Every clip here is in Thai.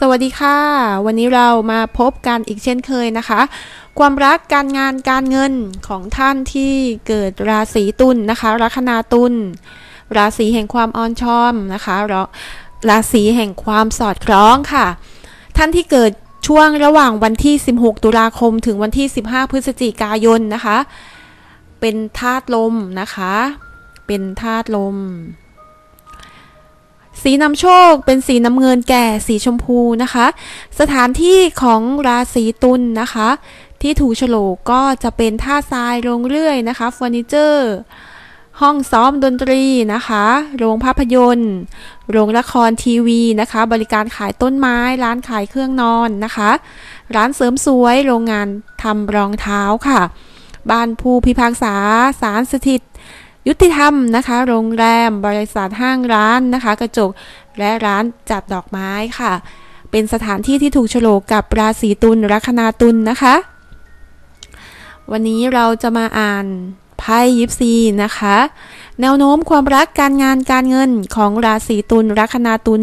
สวัสดีค่ะ วันนี้เรามาพบกันอีกเช่นเคยนะคะ ความรักการงานการเงินของท่านที่เกิดราศีตุลนนะคะ ลัคนาตุลราศีแห่งความอ่อนช้อมนะคะราศีแห่งความสอดคล้องค่ะ ท่านที่เกิดช่วงระหว่างวันที่ 16 ตุลาคมถึงวันที่ 15 พฤศจิกายนนะคะ เป็นธาตุลมนะคะ เป็นธาตุลม สีนำโชคเป็นสีน้ำเงินแก่สีชมพูนะคะ สถานที่ของราศีตุลนนะคะ ที่ถูกโฉลกก็จะเป็นท่าทรายโรงเรื่อยนะคะเฟอร์นิเจอร์ห้องซ้อมดนตรีนะคะ โรงภาพยนตร์ โรงละครทีวีนะคะ บริการขายต้นไม้ ร้านขายเครื่องนอนนะคะ ร้านเสริมสวย โรงงานทำรองเท้าค่ะ บ้านผู้พิพากษาศาลสถิต ยุติธรรมนะคะ โรงแรม บริษัทห้างร้านนะคะ กระจกและร้านจัดดอกไม้ค่ะ เป็นสถานที่ที่ถูกโฉลกกับราศีตุลลัคนาตุลนะคะ วันนี้เราจะมาอ่านไพ่ยิปซีนะคะ แนวโน้มความรักการงานการเงินของราศีตุลลัคนาตุล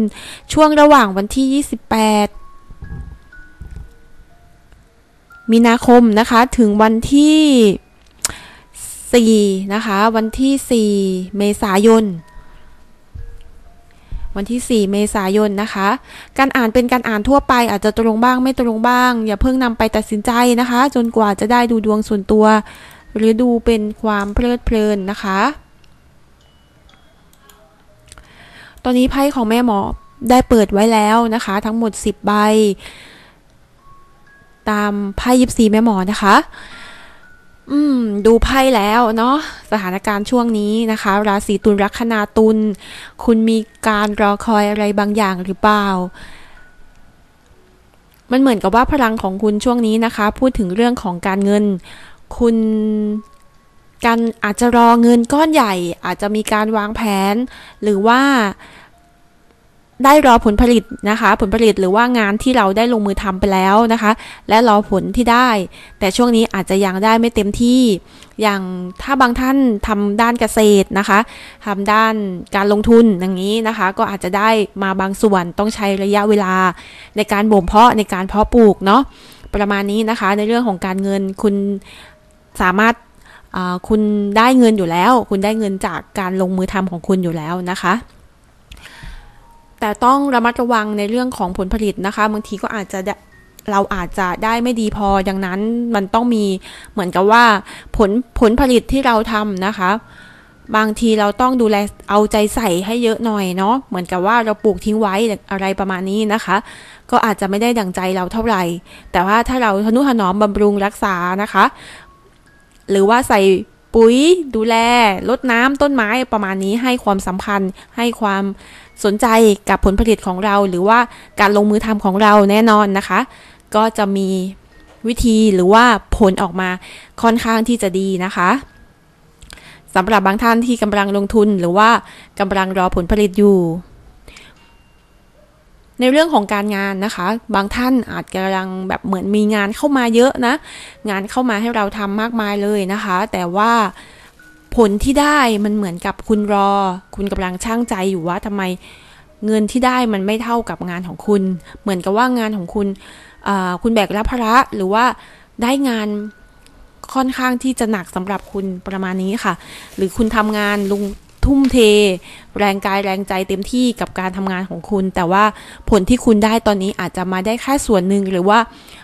ช่วงระหว่างวันที่ 28มีนาคมนะคะถึงวันที่ 4นะคะ วันที่ 4 เมษายน วันที่ 4 เมษายนนะคะ การอ่านเป็นการอ่านทั่วไปอาจจะตรงบ้างไม่ตรงบ้าง อย่าเพิ่งนำไปตัดสินใจนะคะ จนกว่าจะได้ดูดวงส่วนตัว หรือดูเป็นความเพลิดเพลินนะคะ ตอนนี้ไพ่ของแม่หมอได้เปิดไว้แล้วนะคะ ทั้งหมด 10 ใบ ตามไพ่ยิบซีแม่หมอนะคะ อืม ดูไพ่แล้วเนาะสถานการณ์ช่วงนี้นะคะ ราศีตุลลัคนาตุลคุณมีการรอคอยอะไรบางอย่างหรือเปล่า มันเหมือนกับว่าพลังของคุณช่วงนี้นะคะ พูดถึงเรื่องของการเงิน คุณการอาจจะรอเงินก้อนใหญ่ อาจจะมีการวางแผน หรือว่า ได้รอผลผลิตนะคะ ผลผลิตหรือว่างานที่เราได้ลงมือทำไปแล้วนะคะ และรอผลที่ได้ แต่ช่วงนี้อาจจะยังได้ไม่เต็มที่ อย่างถ้าบางท่านทำด้านเกษตรนะคะทำด้านการลงทุนอย่างนี้นะคะ ก็อาจจะได้มาบางส่วนต้องใช้ระยะเวลาในการบ่มเพาะในการเพาะปลูกเนาะประมาณนี้นะคะ ในเรื่องของการเงินคุณสามารถคุณได้เงินอยู่แล้ว คุณได้เงินจากการลงมือทำของคุณอยู่แล้วนะคะ แต่ต้องระมัดระวังในเรื่องของผลผลิตนะคะบางทีก็อาจจะเราอาจจะได้ไม่ดีพอ ดังนั้นมันต้องมีเหมือนกับว่าผลผลผลิตที่เราทำนะคะ บางทีเราต้องดูแลเอาใจใส่ให้เยอะหน่อยเนาะเหมือนกับว่าเราปลูกทิ้งไว้อะไรประมาณนี้นะคะ ก็อาจจะไม่ได้ดังใจเราเท่าไหร่ แต่ว่าถ้าเราทนุถนอมบำรุงรักษานะคะ หรือว่าใส่ปุ๋ยดูแลลดน้ำต้นไม้ประมาณนี้ให้ความสำคัญให้ความ สนใจกับผลผลิตของเรา หรือว่าการลงมือทำของเราแน่นอนนะคะ ก็จะมีวิธีหรือว่าผลออกมาค่อนข้างที่จะดีนะคะสำหรับบางท่านที่กำลังลงทุนหรือว่ากำลังรอผลผลิตอยู่ ในเรื่องของการงานนะคะ บางท่านอาจกำลังแบบเหมือนมีงานเข้ามาเยอะนะ งานเข้ามาให้เราทำมากมายเลยนะคะ แต่ว่า ผลที่ได้มันเหมือนกับคุณรอ คุณกำลังช่างใจอยู่ว่าทำไมเงินที่ได้มันไม่เท่ากับงานของคุณ เหมือนกับว่างานของคุณคุณแบกรับภาระหรือว่าได้งานค่อนข้างที่จะหนักสำหรับคุณประมาณนี้ค่ะ หรือคุณทำงานลง ทุ่มเท แรงกายแรงใจเต็มที่กับการทำงานของคุณ แต่ว่าผลที่คุณได้ตอนนี้อาจจะมาได้แค่ส่วนหนึ่งหรือว่า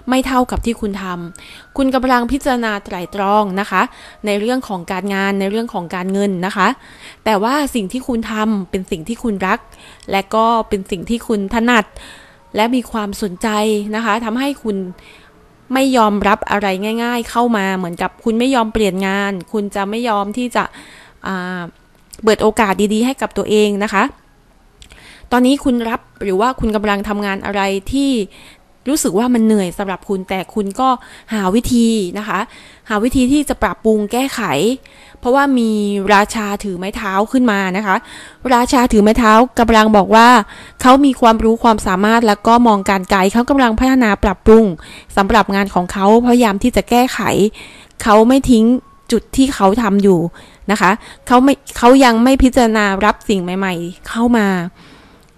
ไม่เท่ากับที่คุณทำคุณกำลังพิจารณาไตรตรองนะคะ ในเรื่องของการงานในเรื่องของการเงินนะคะ แต่ว่าสิ่งที่คุณทำเป็นสิ่งที่คุณรัก และก็เป็นสิ่งที่คุณถนัด และมีความสนใจนะคะทำให้คุณไม่ยอมรับอะไรง่าย ๆ เข้ามาเหมือนกับคุณไม่ยอมเปลี่ยนงาน คุณจะไม่ยอมที่จะ เปิดโอกาสดีๆ ให้กับตัวเองนะคะ ตอนนี้คุณรับหรือว่าคุณกำลังทำงานอะไรที่รู้สึกว่ามันเหนื่อยสำหรับคุณแต่คุณก็หาวิธีนะคะ หาวิธีที่จะปรับปรุงแก้ไข เพราะว่ามีราชาถือไม้เท้าขึ้นมานะคะ ราชาถือไม้เท้ากำลังบอกว่า เขามีความรู้ความสามารถแล้วก็มองการไกลเขากำลังพัฒนาปรับปรุงสำหรับงานของเขาพยายามที่จะแก้ไข เขาไม่ทิ้ง จุดที่เขาทำอยู่นะคะเขาไม่เขายังไม่พิจารณารับสิ่งใหม่ ๆ เข้ามา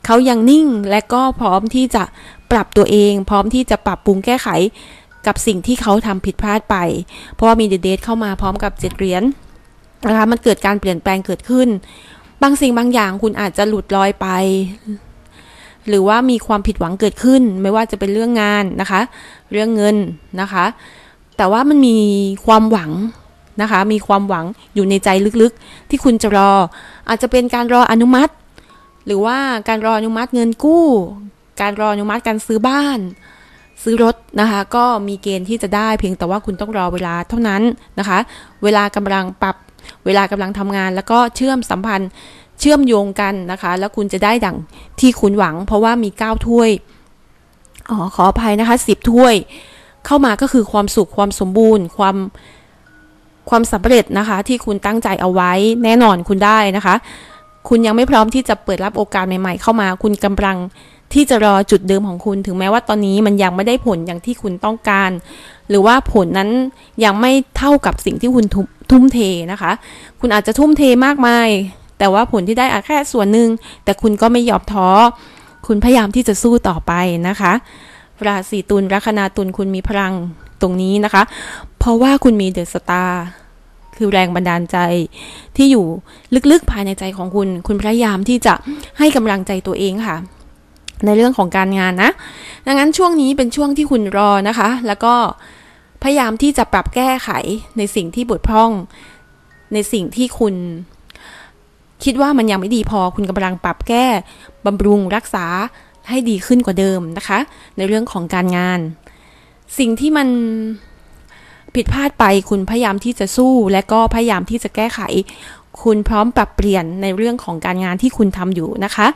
เขายังนิ่งและก็พร้อมที่จะปรับตัวเอง พร้อมที่จะปรับปรุงแก้ไขกับสิ่งที่เขาทำผิดพลาดไป เพราะว่ามีเดเดทเข้ามาพร้อมกับเจ็ดเหรียญนะคะมันเกิดการเปลี่ยนแปลงเกิดขึ้น บางสิ่งบางอย่างคุณอาจจะหลุดลอยไป หรือว่ามีความผิดหวังเกิดขึ้น ไม่ว่าจะเป็นเรื่องงานนะคะ เรื่องเงินนะคะ แต่ว่ามันมีความหวัง นะคะ มีความหวังอยู่ในใจลึกๆ ที่คุณจะรอ อาจจะเป็นการรออนุมัติ หรือว่าการรออนุมัติเงินกู้ การรออนุมัติการซื้อบ้าน ซื้อรถนะคะ ก็มีเกณฑ์ที่จะได้เพียงแต่ว่าคุณต้องรอเวลาเท่านั้นนะคะ เวลากำลังปรับ เวลากำลังทำงาน แล้วก็เชื่อมสัมพันธ์เชื่อมโยงกันนะคะ แล้วคุณจะได้ดังที่คุณหวัง เพราะว่ามี9ถ้วยอ๋อขออภัยนะคะ10ถ้วย เข้ามาก็คือความสุขความสมบูรณ์ ความ ความสำเร็จนะคะ ที่คุณตั้งใจเอาไว้แน่นอนคุณได้นะคะ คุณยังไม่พร้อมที่จะเปิดรับโอกาสใหม่ๆเข้ามา คุณกำลังที่จะรอจุดเดิมของคุณถึงแม้ว่าตอนนี้มันยังไม่ได้ผลอย่างที่คุณต้องการ หรือว่าผลนั้นยังไม่เท่ากับสิ่งที่คุณทุทุ่มเทนะคะ คุณอาจจะทุ่มเทมากมาย แต่ว่าผลที่ได้อาจแค่ส่วนหนึ่งแต่คุณก็ไม่ยอมท้อ คุณพยายามที่จะสู้ต่อไปนะคะราศีตุลลัคนาตุลคุณมีพลังตรงนี้นะคะ เพราะว่าคุณมีเดอะสตาร์ คือแรงบันดาลใจที่อยู่ลึกๆภายในใจของคุณ คุณพยายามที่จะให้กำลังใจตัวเองค่ะ ในเรื่องของการงานนะ ดังนั้นช่วงนี้เป็นช่วงที่คุณรอนะคะ แล้วก็พยายามที่จะปรับแก้ไขในสิ่งที่บกพร่อง ในสิ่งที่คุณคิดว่ามันยังไม่ดีพอคุณกำลังปรับแก้บำรุงรักษาให้ดีขึ้นกว่าเดิมนะคะ ในเรื่องของการงาน สิ่งที่มัน ผิดพลาดไปคุณพยายามที่จะสู้ และก็พยายามที่จะแก้ไข คุณพร้อมปรับเปลี่ยนในเรื่องของการงานที่คุณทำอยู่นะคะ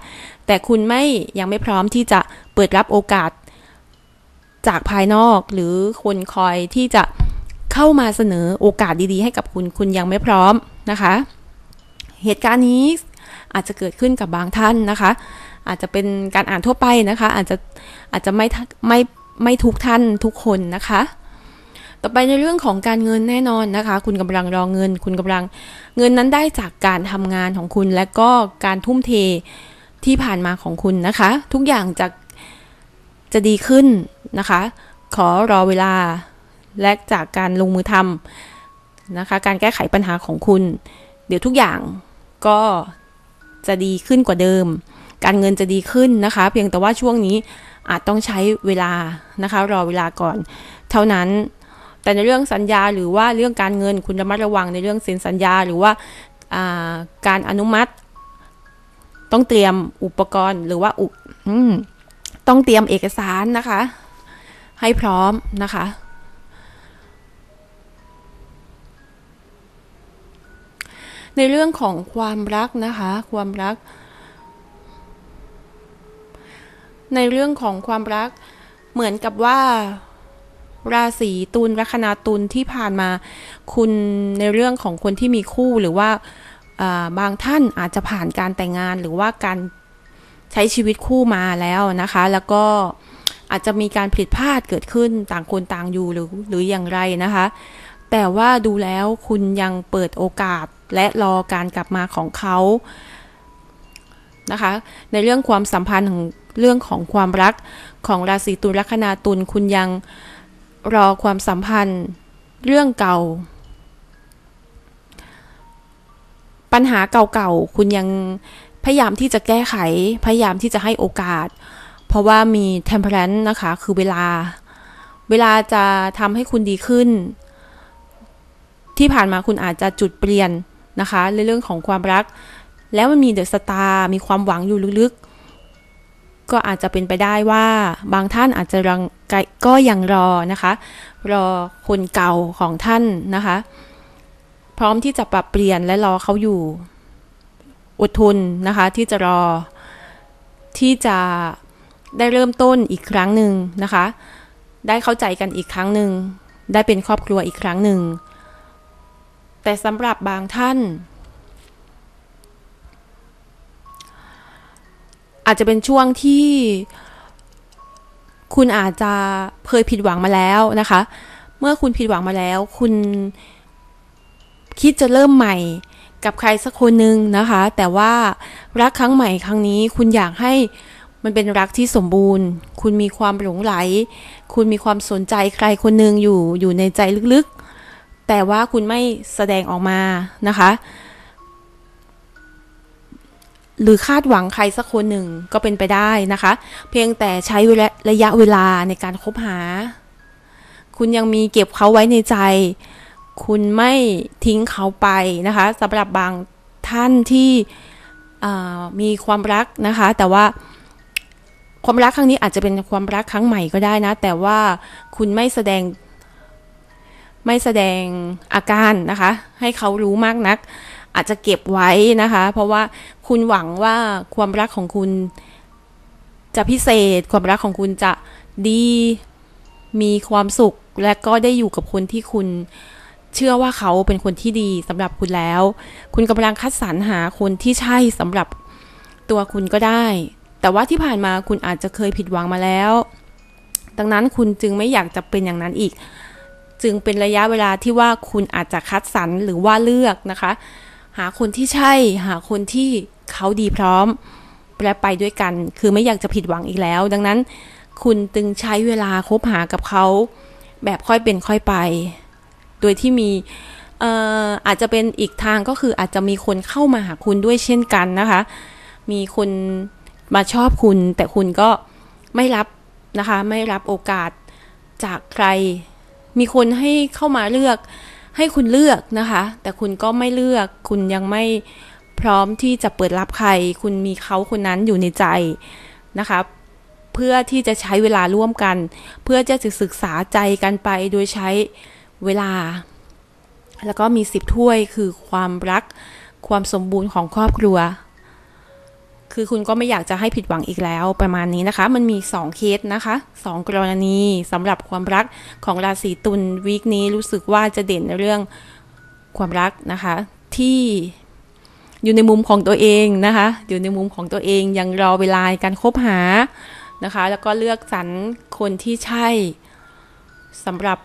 แต่คุณไม่ยังไม่พร้อมที่จะเปิดรับโอกาส จากภายนอกหรือคนคอยที่จะเข้ามาเสนอโอกาสดีๆ ให้กับคุณคุณยังไม่พร้อมนะคะ เหตุการณ์นี้อาจจะเกิดขึ้นกับบางท่านนะคะ อาจจะเป็นการอ่านทั่วไปนะคะ อาจจะอาจจะไม่ไม่ไม่ทุกท่านทุกคนนะคะ ต่อไปในเรื่องของการเงินแน่นอนนะคะ คุณกำลังรอเงิน คุณกำลังเงินนั้นได้จากการทำงานของคุณและก็การทุ่มเทที่ผ่านมาของคุณนะคะ ทุกอย่างจะจะดีขึ้นนะคะ ขอรอเวลาและจากการลงมือทำนะคะ การแก้ไขปัญหาของคุณ เดี๋ยวทุกอย่างก็จะดีขึ้นกว่าเดิม การเงินจะดีขึ้นนะคะ เพียงแต่ว่าช่วงนี้อาจต้องใช้เวลานะคะ รอเวลาก่อน เท่านั้น แต่ในเรื่องสัญญาหรือว่าเรื่องการเงินคุณระมัดระวังในเรื่องเซ็นสัญญาหรือว่าการอนุมัติ ต้องเตรียมอุปกรณ์หรือว่าอุต้องเตรียมเอกสารนะคะ ให้พร้อมนะคะ ในเรื่องของความรักนะคะ ความรัก ในเรื่องของความรักเหมือนกับว่า ราศีตุลลัคนาตุลที่ผ่านมา คุณในเรื่องของคนที่มีคู่หรือว่าบางท่านอาจจะผ่านการแต่งงานหรือว่าการใช้ชีวิตคู่มาแล้วนะคะ แล้วก็อาจจะมีการผิดพลาดเกิดขึ้นต่างคนต่างอยู่หรือหรืออย่างไรนะคะ แต่ว่าดูแล้วคุณยังเปิดโอกาสและรอการกลับมาของเขานะคะ ในเรื่องความสัมพันธ์ของเรื่องของความรักของราศีตุลลัคนาตุลคุณยัง รอความสัมพันธ์ เรื่องเก่า ปัญหาเก่าๆ คุณยังพยายามที่จะแก้ไข พยายามที่จะให้โอกาส เพราะว่ามี temperance นะคะ คือเวลา เวลาจะทำให้คุณดีขึ้น ที่ผ่านมาคุณอาจจะจุดเปลี่ยนนะคะในเรื่องของความรัก แล้วมันมีเดอะสตาร์มีความหวังอยู่ลึกๆ ก็อาจจะเป็นไปได้ว่าบางท่านอาจจะรังก็ยังรอนะคะ รอคนเก่าของท่านนะคะ พร้อมที่จะปรับเปลี่ยนและรอเขาอยู่ อดทนนะคะ ที่จะรอที่จะได้เริ่มต้นอีกครั้งหนึ่งนะคะ ได้เข้าใจกันอีกครั้งหนึ่งได้เป็นครอบครัวอีกครั้งหนึ่งแต่สำหรับบางท่าน อาจจะเป็นช่วงที่คุณอาจจะเคยผิดหวังมาแล้วนะคะ เมื่อคุณผิดหวังมาแล้ว คุณคิดจะเริ่มใหม่กับใครสักคนหนึ่งนะคะ แต่ว่ารักครั้งใหม่ครั้งนี้ คุณอยากให้มันเป็นรักที่สมบูรณ์ คุณมีความหลงไหล คุณมีความสนใจใครคนหนึ่งอยู่อยู่ในใจลึกๆ แต่ว่าคุณไม่แสดงออกมานะคะ หรือคาดหวังใครสักคนหนึ่งก็เป็นไปได้นะคะ เพียงแต่ใช้ระยะเวลาในการคบหา คุณยังมีเก็บเขาไว้ในใจ คุณไม่ทิ้งเขาไปนะคะสำหรับบางท่านที่มีความรักนะคะ แต่ว่าความรักครั้งนี้อาจจะเป็นความรักครั้งใหม่ก็ได้นะ แต่ว่าคุณไม่แสดงไม่แสดงอาการนะคะ ให้เขารู้มากนัก อาจจะเก็บไว้นะคะ เพราะว่าคุณหวังว่าความรักของคุณจะพิเศษ ความรักของคุณจะดีมีความสุข และก็ได้อยู่กับคนที่คุณเชื่อว่าเขาเป็นคนที่ดีสำหรับคุณแล้ว คุณกำลังคัดสรรหาคนที่ใช่สำหรับตัวคุณก็ได้ แต่ว่าที่ผ่านมาคุณอาจจะเคยผิดหวังมาแล้ว ดังนั้นคุณจึงไม่อยากจะเป็นอย่างนั้นอีก จึงเป็นระยะเวลาที่ว่าคุณอาจจะคัดสรรหรือว่าเลือกนะคะ หาคนที่ใช่ หาคนที่เขาดีพร้อม และไปด้วยกัน คือไม่อยากจะผิดหวังอีกแล้ว ดังนั้น คุณจึงใช้เวลาคบหากับเขา แบบค่อยเป็นค่อยไป โดยที่มีอาจจะเป็นอีกทางก็คืออาจจะมีคนเข้ามาหาคุณด้วยเช่นกันนะคะ มีคนมาชอบคุณ แต่คุณก็ไม่รับนะคะ ไม่รับโอกาสจากใคร มีคนให้เข้ามาเลือก ให้คุณเลือกนะคะ แต่คุณก็ไม่เลือก คุณยังไม่พร้อมที่จะเปิดรับใคร คุณมีเขาคนนั้นอยู่ในใจนะคะเพื่อที่จะใช้เวลาร่วมกัน เพื่อจะศึกษาใจกันไปโดยใช้เวลา แล้วก็มีสิบถ้วยคือความรัก ความสมบูรณ์ของครอบครัว คือคุณก็ไม่อยากจะให้ผิดหวังอีกแล้วประมาณนี้นะคะ มันมี 2 เคสนะคะ 2 กรณีสำหรับความรักของราศีตุลวีคนี้รู้สึกว่าจะเด่นในเรื่องความรักนะคะ ที่อยู่ในมุมของตัวเองนะคะ อยู่ในมุมของตัวเองยังรอเวลาการคบหานะคะ แล้วก็เลือกสรรคนที่ใช่สำหรับ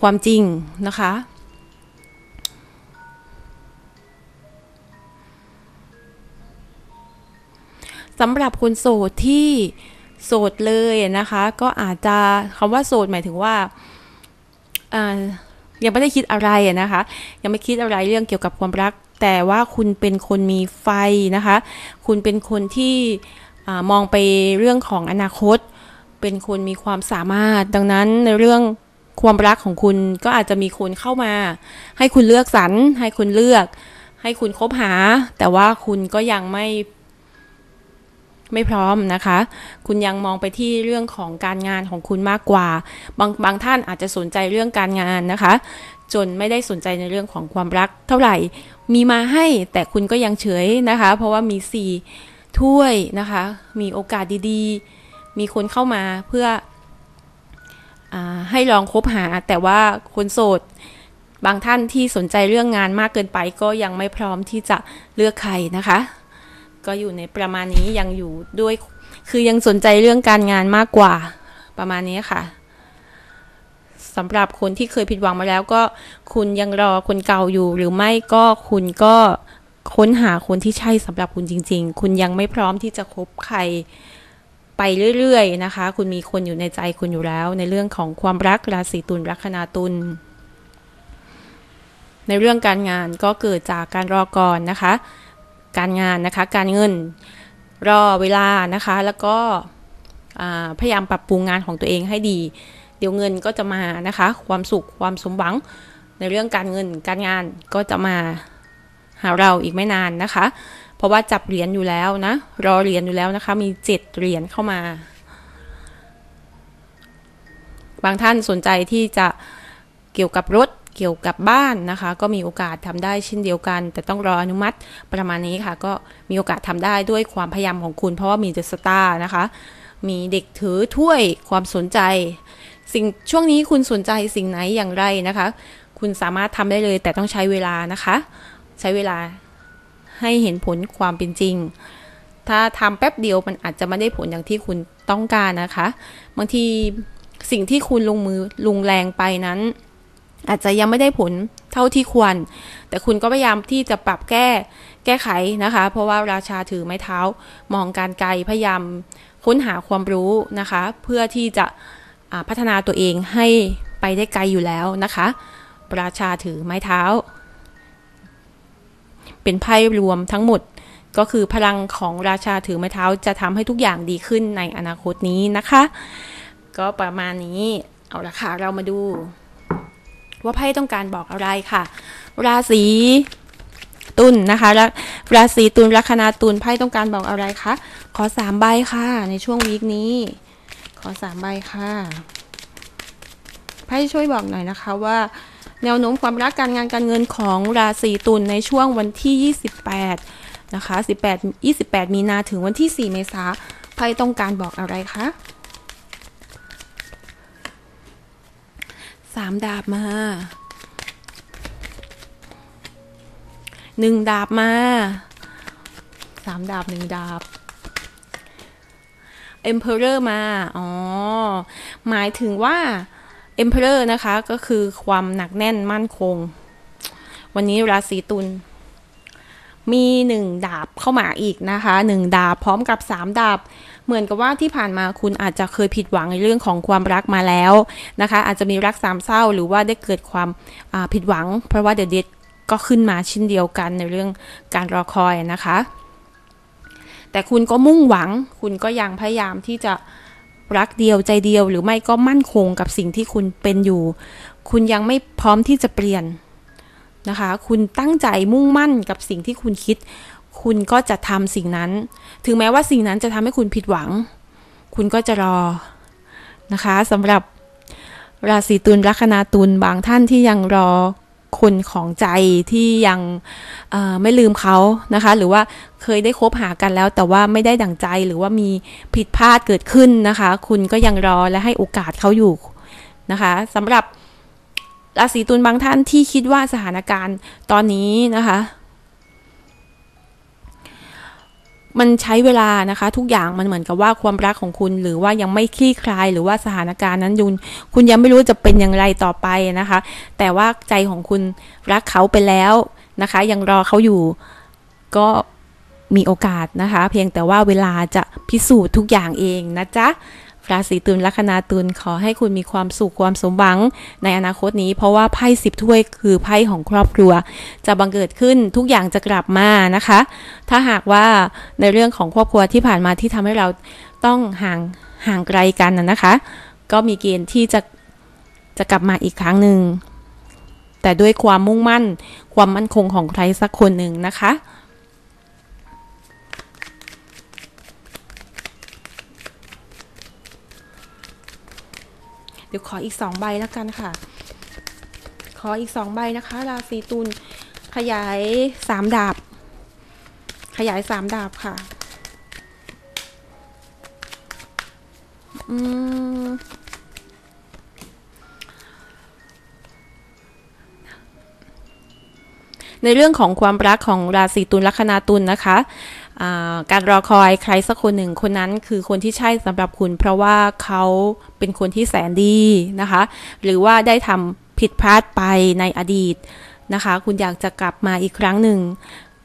ความจริงนะคะ สำหรับคนโสดที่โสดเลยนะคะ ก็อาจจะคำว่าโสดหมายถึงว่ายังไม่ได้คิดอะไรนะคะ ยังไม่คิดอะไรเรื่องเกี่ยวกับความรัก แต่ว่าคุณเป็นคนมีไฟนะคะ คุณเป็นคนที่มองไปเรื่องของอนาคต เป็นคนมีความสามารถ ดังนั้นในเรื่องความรักของคุณก็อาจจะมีคนเข้ามา ให้คุณเลือกสรรให้คุณเลือก ให้คุณคบหา แต่ว่าคุณก็ยังไม่ ไม่พร้อมนะคะ คุณยังมองไปที่เรื่องของการงานของคุณมากกว่า บางบางท่านอาจจะสนใจเรื่องการงานนะคะ จนไม่ได้สนใจในเรื่องของความรักเท่าไหร่ มีมาให้แต่คุณก็ยังเฉยนะคะ เพราะว่ามีสี่ถ้วยนะคะ มีโอกาสดีๆ มีคนเข้ามาเพื่อให้ลองคบหา แต่ว่าคนโสดบางท่านที่สนใจเรื่องงานมากเกินไปก็ยังไม่พร้อมที่จะเลือกใครนะคะ ก็อยู่ในประมาณนี้ยังอยู่ด้วย คือยังสนใจเรื่องการงานมากกว่าประมาณนี้ค่ะสำหรับคนที่เคยผิดหวังมาแล้วก็คุณยังรอคนเก่าอยู่ หรือไม่ก็คุณก็ค้นหาคนที่ใช่สำหรับคุณจริง ๆ คุณยังไม่พร้อมที่จะคบใครไปเรื่อยๆนะคะ คุณมีคนอยู่ในใจคุณอยู่แล้ว ในเรื่องของความรักราศีตุลลัคนาตุลในเรื่องการงานก็เกิดจากการรอก่อนนะคะ การงานนะคะ การเงินรอเวลานะคะ แล้วก็พยายามปรับปรุงงานของตัวเองให้ดี เดี๋ยวเงินก็จะมานะคะ ความสุขความสมหวังในเรื่องการเงินการงานก็จะมาหาเราอีกไม่นานนะคะ เพราะว่าจับเหรียญอยู่แล้วนะ รอเหรียญอยู่แล้วนะคะ มีเจ็ดเหรียญเข้ามา บางท่านสนใจที่จะเกี่ยวกับรถ เกี่ยวกับบ้านนะคะ ก็มีโอกาสทำได้เช่นเดียวกัน แต่ต้องรออนุมัติประมาณนี้ค่ะ ก็มีโอกาสทำได้ด้วยความพยายามของคุณ เพราะว่ามีเดอะสตาร์นะคะ มีเด็กถือถ้วยความสนใจ สิ่งช่วงนี้คุณสนใจสิ่งไหนอย่างไรนะคะ คุณสามารถทำได้เลย แต่ต้องใช้เวลานะคะ ใช้เวลาให้เห็นผลความเป็นจริง ถ้าทำแป๊บเดียวมันอาจจะไม่ได้ผลอย่างที่คุณต้องการนะคะ บางทีสิ่งที่คุณลงมือลงแรงไปนั้น อาจจะยังไม่ได้ผลเท่าที่ควร แต่คุณก็พยายามที่จะปรับแก้แก้ไขนะคะ เพราะว่าราชาถือไม้เท้ามองการไกลพยายามค้นหาความรู้นะคะ เพื่อที่จะพัฒนาตัวเองให้ไปได้ไกลอยู่แล้วนะคะ ราชาถือไม้เท้า เป็นไพ่รวมทั้งหมดก็คือพลังของราชาถือไม้เท้าจะทำให้ทุกอย่างดีขึ้นในอนาคตนี้นะคะ ก็ประมาณนี้เอาละค่ะเรามาดู ว่าไพ่ต้องการบอกอะไรค่ะ ราศีตุลนนะคะ ราศีตุลลัคนาตุลไพ่ต้องการบอกอะไรคะขอสามใบค่ะ ในช่วงวีคนี้ ขอสามใบค่ะไพ่ช่วยบอกหน่อยนะคะว่าแนวโน้มความรักการงานการเงินของราศีตุลในช่วงวันที่ 28 นะคะ 18 28 มีนาถึงวันที่ 4 เมษาไพ่ต้องการบอกอะไรคะ สามดาบมาหนึ่งดาบมาสามดาบหนึ่งดาบ Emperor มา อ๋อ หมายถึงว่า Emperor นะคะ ก็คือความหนักแน่นมั่นคง วันนี้ราศีตุล มีหนึ่งดาบเข้ามาอีกนะคะหนึ่งดาบพร้อมกับสามดาบ เหมือนกับว่าที่ผ่านมาคุณอาจจะเคยผิดหวังในเรื่องของความรักมาแล้วนะคะ อาจจะมีรักสามเศร้าหรือว่าได้เกิดความผิดหวัง เพราะว่าเดเดดก็ขึ้นมาชิ้นเดียวกันในเรื่องการรอคอยนะคะ แต่คุณก็มุ่งหวัง คุณก็ยังพยายามที่จะรักเดียวใจเดียวหรือไม่ก็มั่นคงกับสิ่งที่คุณเป็นอยู่ คุณยังไม่พร้อมที่จะเปลี่ยน นะคะ คุณตั้งใจมุ่งมั่นกับสิ่งที่คุณคิด คุณก็จะทำสิ่งนั้น ถึงแม้ว่าสิ่งนั้นจะทำให้คุณผิดหวัง คุณก็จะรอนะคะสำหรับราศีตุลลัคนาตุลบางท่านที่ยังรอคนของใจที่ยังไม่ลืมเขานะคะ หรือว่าเคยได้คบหากันแล้ว แต่ว่าไม่ได้ดั่งใจหรือว่ามีผิดพลาดเกิดขึ้นนะคะ คุณก็ยังรอและให้โอกาสเขาอยู่นะคะสำหรับ ราศีตุลบางท่านที่คิดว่าสถานการณ์ตอนนี้นะคะ มันใช้เวลานะคะ ทุกอย่างมันเหมือนกับว่าความรักของคุณหรือว่ายังไม่คลี่คลาย หรือว่าสถานการณ์นั้นยุนคุณยังไม่รู้จะเป็นอย่างไรต่อไปนะคะ แต่ว่าใจของคุณรักเขาไปแล้วนะคะ ยังรอเขาอยู่ก็มีโอกาสนะคะ เพียงแต่ว่าเวลาจะพิสูจน์ทุกอย่างเองนะจ๊ะ ราศีตุลลัคนาตุลขอให้คุณมีความสุขความสมหวังในอนาคตนี้ เพราะว่าไพ่สิบถ้วยคือไพ่ของครอบครัว จะบังเกิดขึ้นทุกอย่างจะกลับมานะคะ ถ้าหากว่าในเรื่องของครอบครัวที่ผ่านมาที่ทำให้เราต้องห่างห่างไกลกันนะคะ ก็มีเกณฑ์ที่จะจะกลับมาอีกครั้งหนึ่งแต่ด้วยความมุ่งมั่น ความมั่นคงของใครสักคนหนึ่งนะคะ เดี๋ยวขออีกสองใบแล้วกันค่ะ ขออีกสองใบนะคะ ราศีตุลขยายสามดาบ ขยายสามดาบค่ะ อืมในเรื่องของความรักของราศีตุลลัคนาตุลนะคะ การรอคอยใครสักคนหนึ่งคนนั้นคือคนที่ใช่สำหรับคุณ เพราะว่าเขาเป็นคนที่แสนดีนะคะ หรือว่าได้ทำผิดพลาดไปในอดีตนะคะ คุณอยากจะกลับมาอีกครั้งหนึ่ง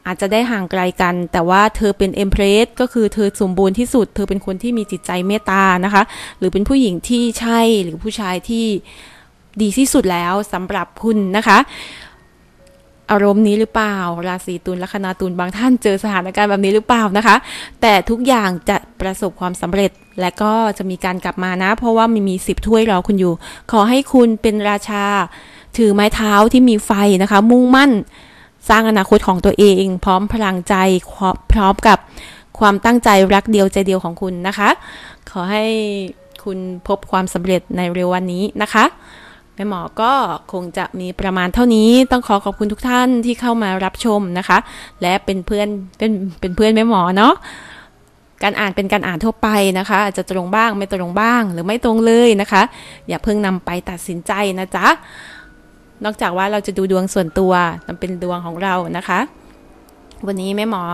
อาจจะได้ห่างไกลกัน แต่ว่าเธอเป็นเอ็มเพรสก็คือเธอสมบูรณ์ที่สุด เธอเป็นคนที่มีจิตใจเมตตานะคะ หรือเป็นผู้หญิงที่ใช่หรือผู้ชายที่ดีที่สุดแล้วสำหรับคุณนะคะ อารมณ์นี้หรือเปล่า ราศีตุลลัคนาตุลบางท่านเจอสถานการณ์แบบนี้หรือเปล่านะคะ แต่ทุกอย่างจะประสบความสำเร็จและก็จะมีการกลับมานะ เพราะว่ามีมีสิบถ้วยรอคุณอยู่ ขอให้คุณเป็นราชา ถือไม้เท้าที่มีไฟนะคะ มุ่งมั่น สร้างอนาคตของตัวเอง พร้อมพลังใจพร้อมกับความตั้งใจรักเดียวใจเดียวของคุณนะคะ ขอให้คุณพบความสำเร็จในเร็ววันนี้นะคะ แม่หมอก็คงจะมีประมาณเท่านี้ต้องขอขอบคุณทุกท่านที่เข้ามารับชมนะคะ และเป็นเพื่อนเป็นเป็นเพื่อนแม่หมอเนาะการอ่านเป็นการอ่านทั่วไปนะคะ อาจจะตรงบ้างไม่ตรงบ้างหรือไม่ตรงเลยนะคะ อย่าเพิ่งนำไปตัดสินใจนะจ๊ะนอกจากว่าเราจะดูดวงส่วนตัวมันเป็นดวงของเรานะคะ วันนี้แม่หมอ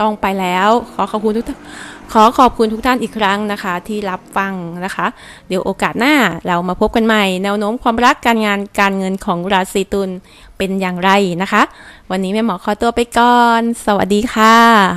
ต้องไปแล้ว ขอขอบคุณทุกท่านขอขอบคุณทุกท่านอีกครั้งนะคะ ที่รับฟังนะคะ เดี๋ยวโอกาสหน้าเรามาพบกันใหม่ แนวโน้มความรักการงานการเงินของราศีตุลเป็นอย่างไรนะคะ วันนี้แม่หมอขอตัวไปก่อน สวัสดีค่ะ